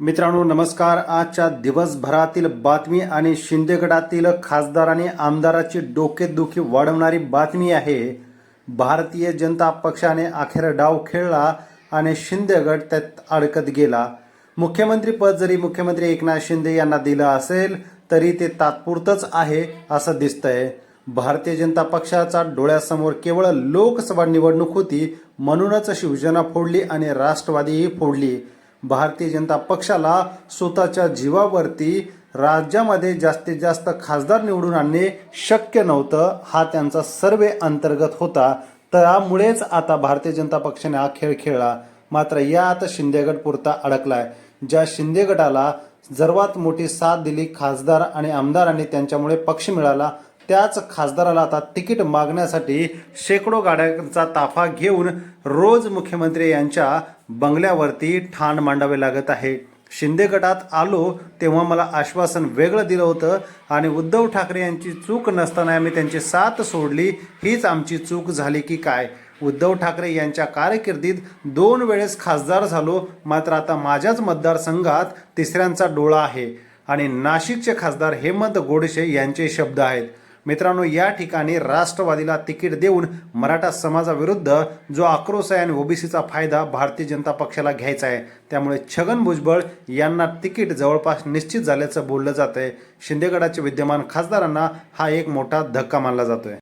मित्रांनो नमस्कार. आजच्या दिवसभरातील बातमी आणि शिंदेगडातील खासदार आणि आमदाराची डोकेदुखी वाढवणारी बातमी आहे. भारतीय जनता पक्षाने अखेर डाव खेळला आणि शिंदेगड त्यात अडकत गेला. मुख्यमंत्रीपद जरी मुख्यमंत्री एकनाथ शिंदे यांना दिलं असेल तरी ते तात्पुरतंच आहे असं दिसतंय. भारतीय जनता पक्षाचा डोळ्यासमोर केवळ लोकसभा निवडणूक होती म्हणूनच शिवसेना फोडली आणि राष्ट्रवादीही फोडली. भारतीय जनता पक्षाला स्वतःच्या जीवावरती राज्यामध्ये जास्तीत जास्त खासदार निवडून आणणे शक्य नव्हतं हा त्यांचा सर्वे अंतर्गत होता. त्यामुळेच आता भारतीय जनता पक्षाने हा खेळ खेळला. मात्र या आता शिंदेगड पुरता अडकलाय. ज्या शिंदे गटाला सर्वात मोठी साथ दिली खासदार आणि आमदारांनी त्यांच्यामुळे पक्ष मिळाला त्याच खासदाराला आता तिकीट मागण्यासाठी शेकडो गाड्यांचा ताफा घेऊन रोज मुख्यमंत्री यांच्या बंगल्यावरती ठाण मांडावे लागत आहे. शिंदे गटात आलो तेव्हा मला आश्वासन वेगळं दिलं होतं आणि उद्धव ठाकरे यांची चूक नसताना आम्ही त्यांची साथ सोडली. हीच आमची चूक झाली की काय? उद्धव ठाकरे यांच्या कारकिर्दीत दोन वेळेस खासदार झालो. मात्र आता माझ्याच मतदारसंघात तिसऱ्यांचा डोळा आहे. आणि नाशिकचे खासदार हेमंत गोडसे यांचे शब्द आहेत. मित्रांनो या ठिकाणी राष्ट्रवादीला तिकीट देऊन मराठा समाजाविरुद्ध जो आक्रोश आहे आणि ओबीसीचा फायदा भारतीय जनता पक्षाला घ्यायचा आहे त्यामुळे छगन भुजबळ यांना तिकीट जवळपास निश्चित झाल्याचं बोललं जात आहे शिंदेगडाचे विद्यमान खासदारांना हा एक मोठा धक्का मानला जातोय.